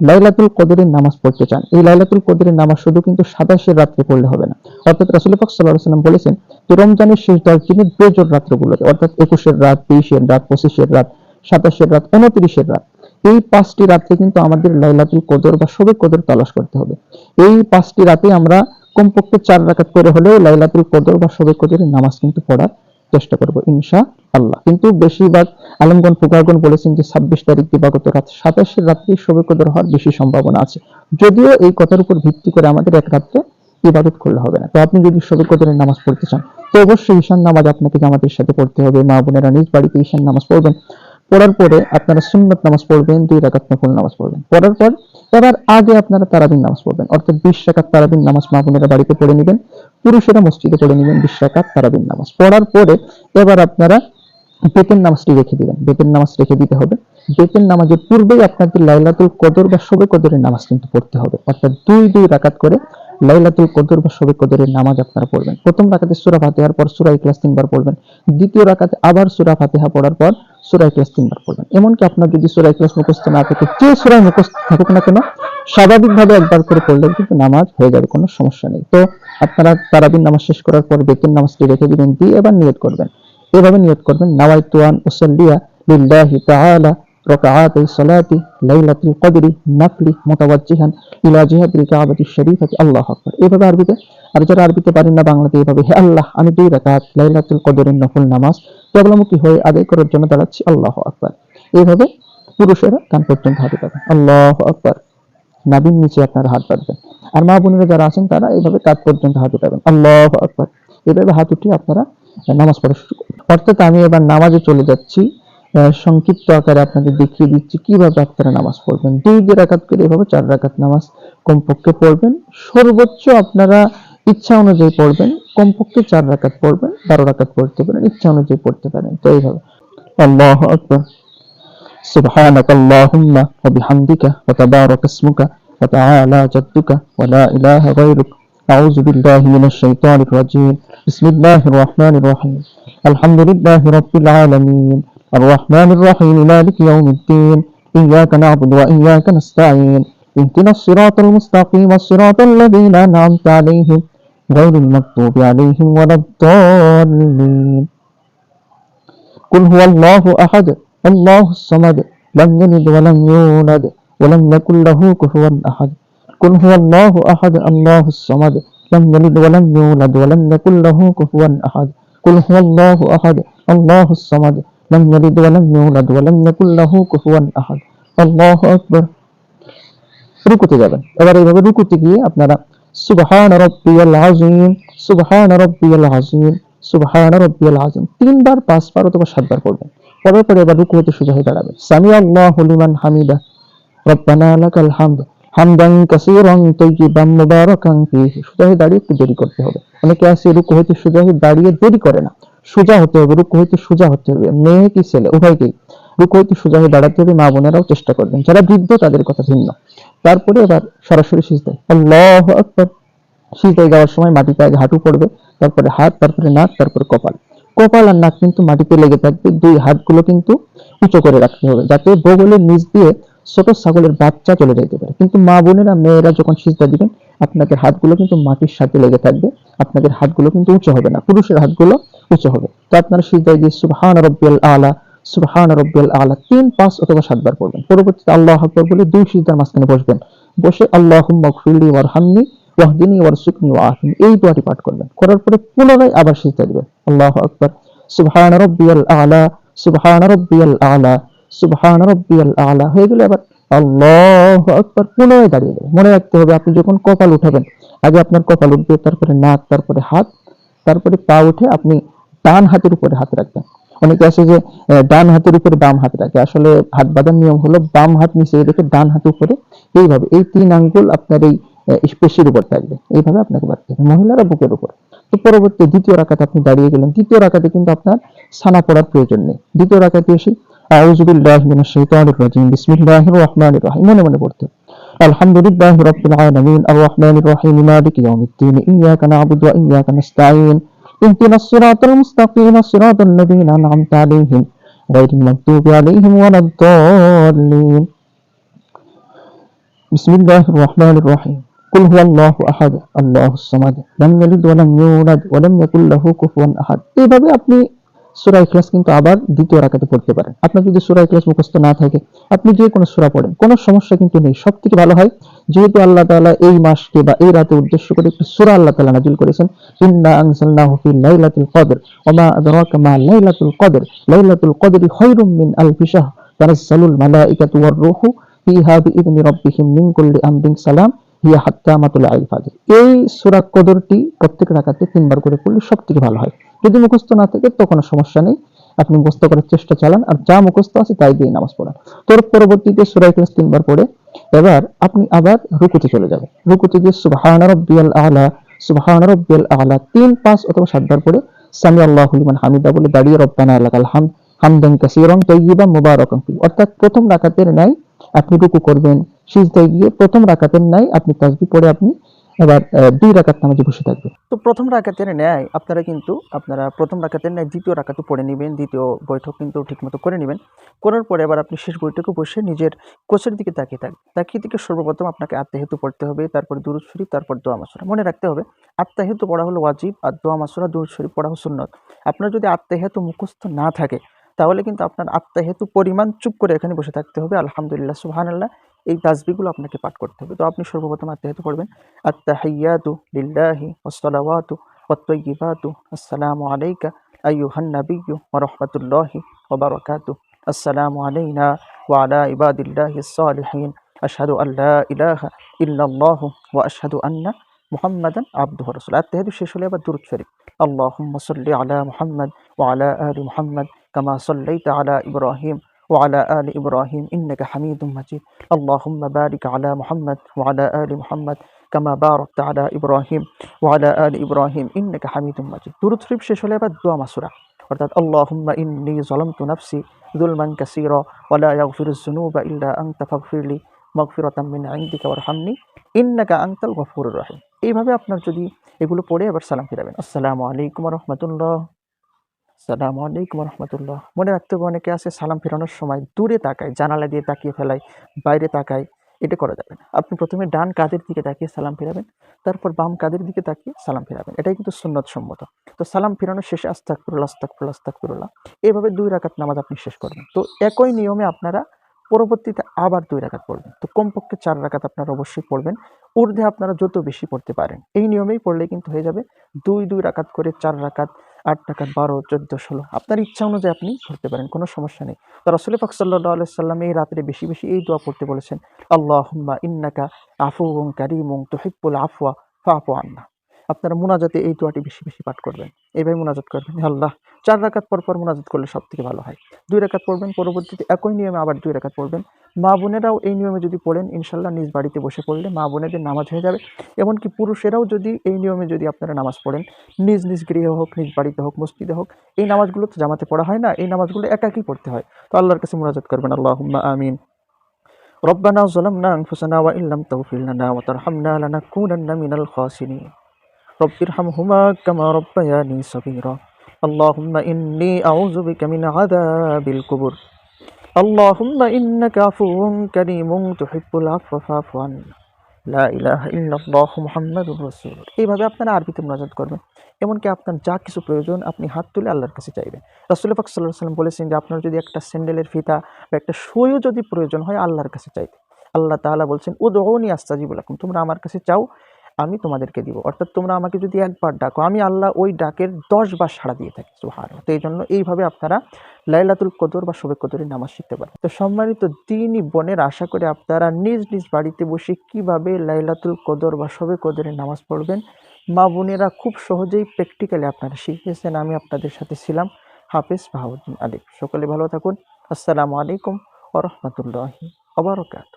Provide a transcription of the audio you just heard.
লাইলাতুল কদরের নামাজ পড়তে চান। এই লাইলাতুল কদরের নামাজ শুধু কিন্তু সাতাশের রাত্রে পড়লে হবে না। অর্থাৎ রাসুল পাক সাল্লাহ সাল্লাম বলেছেন যে রমজানের শেষ দশ দিনের বেজোর রাত্রগুলোতে, অর্থাৎ একুশের রাত তেইশের রাত, পঁচিশের রাত, সাতাশের রাত, উনত্রিশের রাত, এই পাঁচটি রাত্রে কিন্তু আমাদের লাইলাতুল কদর বা শবে কদর তালাশ করতে হবে। এই পাঁচটি রাতে আমরা কমপক্ষে চার রাকাত করে হলেও লাইলাতুল কদর বা শবে কদরের নামাজ কিন্তু পড়ার চেষ্টা করব ইনশা আল্লাহ কিন্তু বেশিরভাগ আলমগণ, ফুকারগণ বলেছেন যে ছাব্বিশ তারিখ দিবাগত রাত, সাতাশের রাত্রে শবে কদর হওয়ার বেশি সম্ভাবনা আছে। যদিও এই কথার উপর ভিত্তি করে আমাদের এক রাত্রে ইবাদত করলে হবে না। তো আপনি যদি শবে কদরের নামাজ পড়তে চান, তো অবশ্যই ঈশান নামাজ আপনাকে জামাতের সাথে পড়তে হবে? মা বোনেরা নিজ বাড়িতে ঈশান নামাজ পড়বেন। পড়ার পরে আপনারা সুন্নত নামাজ পড়বেন, দুই রাকাত নফল নামাজ পড়বেন। পড়ার পর এবার আগে আপনারা তারাবিন নামাজ পড়বেন। অর্থাৎ বিশ রাকাত তারাবিন নামাজ মা বোনেরা বাড়িতে পড়ে নেবেন, পুরুষেরা মসজিদে পড়ে নেবেন বিশ রাকাত তারাবিন নামাজ। পড়ার পরে এবার আপনারা বেতের নামাজটি রেখে দিবেন। বেতের নামাজ রেখে দিতে হবে। বেতের নামাজের পূর্বেই আপনাদের লাইলাতুল কদর বা শবে কদরের নামাজ কিন্তু পড়তে হবে। অর্থাৎ দুই দুই রাকাত করে লাইলাতুল কদর বা শবে কদরের নামাজ আপনারা পড়বেন। প্রথম রাকাতে সূরা ফাতিহার পর সূরা ইখলাস তিনবার পড়বেন। দ্বিতীয় রাকাতে আবার সূরা ফাতিহা পড়ার পর সূরা ক্লাস তিনবার পড়বেন। এমনকি আপনার যদি সুরাই ক্লাস মুখস্থ না থাকে, যে সুরাই মুখস্থ থাকুক না কেন, স্বাভাবিকভাবে একবার করে পড়লেও কিন্তু নামাজ হয়ে যাবে, কোনো সমস্যা নেই। তো আপনারা তারাবির নামাজ শেষ করার পর বেতন নামাজটি রেখে দিবেন, দিয়ে এবার নিয়ত করবেন। এভাবে নিয়ত করবেন নাওয়াই তুয়ান উসাল্লিয়া লিল্লাহি তাআলা ركعاتي صلاتي ليلة القدر نفلي متوجها إلى جهة الكعبة الشريفة الله أكبر এইভাবে আরবিতে আর যারা আরবিতে পারেন না বাংলাতে এইভাবে হে আল্লাহ আমি দুই রাকাত লাইলাতুল কদরের নফল নামাজ কেবলমুখী হয়ে আদায় করার জন্য দাঁড়াচ্ছি আল্লাহ আকবার এইভাবে পুরুষেরা কান পর্যন্ত হাতে পাবেন আল্লাহ আকবার নাবির নিচে আপনারা হাত পাতবেন আর মা বোনেরা যারা আছেন তারা এইভাবে কাত পর্যন্ত হাত উঠাবেন আল্লাহ আকবার এইভাবে হাত উঠিয়ে আপনারা নামাজ পড়া শুরু করবেন অর্থাৎ আমি এবার নামাজে চলে যাচ্ছি আহ, সংক্ষিপ্ত আকারে আপনাদের দেখিয়ে দিচ্ছি কিভাবে আপনারা নামাজ পড়বেন দুই দুই রাকাত করে এভাবে চার রাকাত নামাজ কমপক্ষে পড়বেন সর্বোচ্চ আপনারা ইচ্ছা অনুযায়ী পড়বেন কমপক্ষে চার রাকাত পড়বেন বারো রাকাত পড়তে পারেন ইচ্ছা অনুযায়ী পড়তে পারেন তো এইভাবে আল্লাহ আকবার سبحانك اللهم وبحمدك وتبارك اسمك وتعالى جدك ولا إله غيرك أعوذ بالله من الشيطان الرجيم بسم الله الرحمن الرحيم الحمد لله رب العالمين الرحمن الرحيم مالك يوم الدين إياك نعبد وإياك نستعين اهدنا الصراط المستقيم الصراط الذين أنعمت عليهم غير المغضوب عليهم ولا الضالين. قل هو الله أحد الله الصمد لم يلد ولم يولد ولم يكن له كفوا أحد. قل هو الله أحد الله الصمد لم يلد ولم يولد ولم يكن له كفوا أحد. قل هو الله أحد الله الصمد لم يلد ولم يولد ولم يكن له كفوا أحد الله أكبر রুকুতে যাবেন এবার এইভাবে রুকুতে গিয়ে আপনারা সুবহান রব্বিয়াল আযীম সুবহান রব্বিয়াল আযীম সুবহান রব্বিয়াল আযীম তিনবার পাঁচবার অথবা সাতবার পড়বেন পড়ার পরে এবার রুকু হতে সোজা হয়ে দাঁড়াবেন সামি আল্লাহু লিমান হামিদা রব্বানা লাকাল হামদ হামদান কাসীরান তাইয়িবান মুবারাকান ফীহি সোজা হয়ে দাঁড়িয়ে একটু দেরি করতে হবে অনেকে আছে রুকু হইতে সোজা হয়ে দাঁড়িয়ে দেরি করে না সোজা হতে হবে, রুকু হইতে সোজা হতে হবে। মেয়ে কি ছেলে? উভয়কেই রুকু হইতে সোজা হয়ে দাঁড়াতে হবে, মা বোনেরাও চেষ্টা করবেন। যারা বৃদ্ধ, তাদের কথা ভিন্ন। তারপরে এবার সরাসরি সিজদায়। আল্লাহ আকবার! সিজদায় যাওয়ার সময় মাটিতে আগে হাঁটু পড়বে, তারপরে হাত, তারপরে নাক, তারপরে কপাল। কপাল আর নাক কিন্তু মাটিতে লেগে থাকবে, দুই হাতগুলো কিন্তু উঁচু করে রাখতে হবে, যাতে বগলের নিচ দিয়ে ছোট ছাগলের বাচ্চা চলে যেতে পারে। কিন্তু মা বোনেরা, মেয়েরা যখন সিজদা দিবেন আপনাদের হাতগুলো কিন্তু মাটির সাথে লেগে থাকবে। আপনাদের হাতগুলো কিন্তু উঁচু হবে না। পুরুষের হাতগুলো উঁচু হবে। তো আপনারা সিজদায় দিয়ে সুবহান রব্বিয়াল আলা সুবহান রব্বিয়াল আলা তিন, পাঁচ অথবা সাতবার পড়বেন। পরবর্তীতে আল্লাহ আকবার বলে দুই সিদ্ধার মাঝখানে বসবেন। বসে আল্লাহুম্মা গফিরলি ওয়ারহামনি, ওয়াহদিনি ওয়ারসুকনি এই দোয়াটি পাঠ করবেন। করার পরে পুনরায় আবার সিজদা দিবেন। আল্লাহু আকবার। সুবহান রব্বিয়াল আলা সুবহান রব্বিয়াল আলা সুবহান রব্বিয়াল আলা। হয়ে গেলে আবার আল্লাহু আকবার পুনরায় দাঁড়িয়ে যাবেন মনে রাখতে হবে, আপনি যখন কপাল উঠাবেন, আগে আপনার কপাল উঠবে, তারপরে নাক, তারপরে হাত, তারপরে পা উঠে আপনি ডান হাতের উপরে হাত রাখবেন। অনেকে আছে যে ডান হাতের উপরে বাম হাত রাখে। আসলে হাত বাঁধার নিয়ম হলো বাম হাত নিচে রেখে ডান হাত উপরে। এইভাবে, এই তিন আঙ্গুল আপনার এই পেশির উপর থাকবে। এইভাবে আপনাকে বাড়তে হবে, মহিলারা বুকের উপর। তো পরবর্তী দ্বিতীয় রাকাতে আপনি দাঁড়িয়ে গেলেন। দ্বিতীয় রাকাতে কিন্তু আপনার সানা পড়ার প্রয়োজন নেই। দ্বিতীয় রাকাতে এসে আউযু বিল্লাহি মিনাশ শাইতানির রাজিম বিসমিল্লাহির রহমানির রহিম মনে মনে পড়তে হবে। আলহামদুলিল্লাহি রাব্বিল আলামিন আর রহমানির রহিম মালিকি ইয়াউমিদ্দিন ইয়াকা না'বুদু ওয়া ইয়াকা নাস্তাঈন اهدنا الصراط المستقيم صراط الذين أنعمت عليهم غير المغضوب عليهم ولا الضالين بسم الله الرحمن الرحيم قل هو الله احد الله الصمد لم يلد ولم يولد ولم يكن له كفوا احد এইভাবে আপনি সূরা ইখলাস কিন্তু আবার দ্বিতীয় রাকাতে পড়তে পারেন আপনার যদি সূরা ইখলাস মুখস্থ না থাকে, আপনি যে কোনো সূরা পড়েন, কোনো সমস্যা কিন্তু নেই। সবথেকে ভালো হয়, যেহেতু আল্লাহ তাআলা এই মাসকে বা এই রাতে উদ্দেশ্য করে একটি সূরা আল্লাহ তাআলা নাযিল করেছেন, ইন্না আনজালনাহু ফি লাইলাতুল কদর ওয়া মা লাইলাতুল কদর, লাইলাতুল কদরি মিন আলফি শাহর তানাজ্জালুল মালাইকাতু ওয়ার রূহু ফিহা মিন কুল্লি আমরিন সালাম, হিয়া হাত্তা মাতুল এই সূরা কদরটি প্রত্যেক রাকাতে তিনবার করে পড়লে সবথেকে ভালো হয়। যদি মুখস্থ না থাকে তো কোনো সমস্যা নেই। আপনি মুখস্থ করার চেষ্টা চালান, আর যা মুখস্থ আছে তাই দিয়ে নামাজ পড়ান। তোর পরবর্তীতে সূরা ইখলাস তিনবার পড়ে, এবার আপনি আবার রুকুতে চলে যাবেন। রুকুতে গিয়ে সুবহান রাব্বিয়াল আলা, সুবহান রাব্বিয়াল আলা, তিন, পাঁচ অথবা সাতবার পড়ে সামি আল্লাহু লিমান হামিদা বলে দাঁড়িয়ে রব্বানা লাকাল হামদ হামদান কাসীরান তাইয়িবান মুবারাকান ফি অর্থাৎ প্রথম রাকাতের ন্যায় আপনি রুকু করবেন। সিজদায় গিয়ে প্রথম রাকাতের ন্যায় আপনি তাসবিহ পড়ে আপনি এবার দুই রাকাত নামাজে বসে থাকবেন তো প্রথম রাকাতের ন্যায় আপনারা কিন্তু, আপনারা প্রথম রাকাতের ন্যায় দ্বিতীয় রাকাতও পড়ে নেবেন, দ্বিতীয় বৈঠক কিন্তু ঠিকমতো করে নেবেন। করার পরে এবার আপনি শেষ বৈঠকে বসে নিজের কোচের দিকে তাকিয়ে থাকবেন। তাকিয়ে থেকে সর্বপ্রথম আপনাকে আত্মাহেতু পড়তে হবে, তারপর দুরুদ শরীফ, তারপর দোয়া মাসুরা মনে রাখতে হবে, আত্মাহেতু পড়া হলো ওয়াজিব, আর দোয়া মাসুরা দুরুদ শরীফ পড়া হলো সুন্নত। আপনার যদি আত্মাহেতু মুখস্থ না থাকে, তাহলে কিন্তু আপনার আত্মাহেতু পরিমাণ চুপ করে এখানে বসে থাকতে হবে। আলহামদুলিল্লাহ, সুবহানাল্লাহ। এই তাসবিগুলো আপনাকে পাঠ করতে হবে। তো আপনি সর্বপ্রথম আত্মাহেতু পড়বেন। আত্তাহিয়াতু লিল্লাহি ওয়াসসালাওয়াতু ওয়াত্তাইয়িবাতু আসসালামু আলাইকা আইয়ুহান নাবিয়্যু ওয়া রাহমাতুল্লাহি ওয়া বারাকাতুহু আসসালামু আলাইনা ওয়া আলা ইবাদিল্লাহিস সালিহিন আশহাদু আল লা ইলাহা ইল্লাল্লাহু ওয়া আশহাদু আন্না মুহাম্মাদান আবদুহু রাসূল আত্তাহিয়াতু শেষ হলে আবার দুরূদ শরীফ। আল্লাহুম্মা সাল্লি আলা মুহাম্মাদ ওয়া আলা আলি মুহাম্মাদ কামা সাল্লাইতা আলা ইব্রাহিম। وعلى آل إبراهيم إنك حميد مجيد اللهم بارك على محمد وعلى آل محمد كما باركت على إبراهيم وعلى آل إبراهيم إنك حميد مجيد দুরূদ শরীফ শেষ হলে এবার দোয়া মাসুরা অর্থাৎ আল্লাহুম্মা ইন্নী যালামতু নাফসি যুলমান কাসীরা ওয়া লা ইয়াগফিরুজ যুনুবা ইল্লা আনতা ফাগফিরলি মাগফিরাতাম মিন ইনদিকা ওয়ারহামনি ইন্নাকা আনতাল গফুরুর রহিম এইভাবে আপনার যদি এগুলো পড়ে এবার সালাম ফিরাবেন আসসালামু আলাইকুম ওয়া রাহমাতুল্লাহ আসসালামু আলাইকুম রহমতুল্লাহ মনে রাখতে হবে অনেকে আছে সালাম ফেরানোর সময় দূরে তাকায়, জানালা দিয়ে তাকিয়ে ফেলায়, বাইরে তাকায়, এটা করা যাবে না। আপনি প্রথমে ডান কাদের দিকে তাকিয়ে সালাম ফেরাবেন, তারপর বাম কাদের দিকে তাকিয়ে সালাম ফেরাবেন। এটাই কিন্তু সুন্নত সম্মত। তো সালাম ফেরানোর শেষে আস্তাক ফিরুল্লাহ আস্তাক ফিরুল্লাহ আস্তাক ফিরুল্লাহ এইভাবে দুই রাকাত নামাজ আপনি শেষ করবেন। তো একই নিয়মে আপনারা পরবর্তীতে আবার দুই রাকাত পড়বেন। তো কমপক্ষে চার রাকাত আপনারা অবশ্যই পড়বেন। ঊর্ধ্বে আপনারা যত বেশি পড়তে পারেন। এই নিয়মেই পড়লে কিন্তু হয়ে যাবে দুই দুই রাকাত করে চার রাকাত আট টাকা বারো, চোদ্দ, ষোলো। আপনার ইচ্ছা অনুযায়ী আপনি ধরতে পারেন, কোনো সমস্যা নেই। তো রসুল পাক সাল্লাহ আলাইসাল্লাম এই রাত্রে বেশি বেশি এই দোয়া পড়তে বলেছেন আল্লাহ ইন্নাকা আফু কারিমুং তোহিবুল আফওয়া ফাফু আন্না। আপনারা মুনাজাতে এই দোয়াটি বেশি বেশি পাঠ করবেন এইভাবে মুনাজাত করবেন হে আল্লাহ চার রাকাত পর পর মুনাজাত করলে সব থেকে ভালো হয় দুই রাকাত পড়বেন পরবর্তীতে একই নিয়মে আবার দুই রাকাত পড়বেন মা বোনেরাও এই নিয়মে যদি পড়েন ইনশাল্লাহ নিজ বাড়িতে বসে পড়লে মা বোনেদের নামাজ হয়ে যাবে এমনকি পুরুষেরাও যদি এই নিয়মে যদি আপনারা নামাজ পড়েন নিজ নিজ গৃহে হোক নিজ বাড়িতে হোক মসজিদে হোক এই নামাজগুলো তো জামাতে পড়া হয় না এই নামাজগুলো একাকই পড়তে হয় তো আল্লাহর কাছে মুনাজাত করবেন আল্লাহুম্মা আমিন ربنا ظلمنا أنفسنا وإن لم تغفر لنا وترحمنا لنكونن من الخاسرين رب ارحمهما كما ربياني صغيرا اللهم إني أعوذ بك من عذاب القبر اللهم إنك عفو كريم تحب العفو فاعف عنا লা ইলাহা ইল্লাল্লাহু মুহাম্মাদুর রাসূল এইভাবে আপনারা আরবিতে মুনাজাত করবেন এমনকি আপনার যা কিছু প্রয়োজন আপনি হাত তুলে আল্লাহর কাছে চাইবেন রাসূল পাক সাল্লাল্লাহু আলাইহি সাল্লাম বলেছেন যে আপনার যদি একটা স্যান্ডেলের ফিতা বা একটা সুইও যদি প্রয়োজন হয় আল্লাহর কাছে চাইতে আল্লাহ তাআলা বলছেন উদউনি আস্তাজিবু লাকুম তোমরা আমার কাছে চাও আমি তোমাদেরকে দিব। অর্থাৎ তোমরা আমাকে যদি একবার ডাকো, আমি আল্লাহ ওই ডাকের দশ বার সাড়া দিয়ে থাকি সুহার তো এই জন্য এইভাবে আপনারা লাইলাতুল কদর বা শবে কদরের নামাজ শিখতে পারেন। তো সম্মানিত দিনই বোনের আশা করে আপনারা নিজ নিজ বাড়িতে বসে কীভাবে লাইলাতুল কদর বা শবে কদরের নামাজ পড়বেন, মা বোনেরা খুব সহজেই প্র্যাকটিক্যালি আপনারা শিখেছেন। আমি আপনাদের সাথে ছিলাম হাফেজ বাহাউদ্দিন আলিফ। সকলে ভালো থাকুন। আসসালামু আলাইকুম ওরহমতুল্লাহি ওবরকাত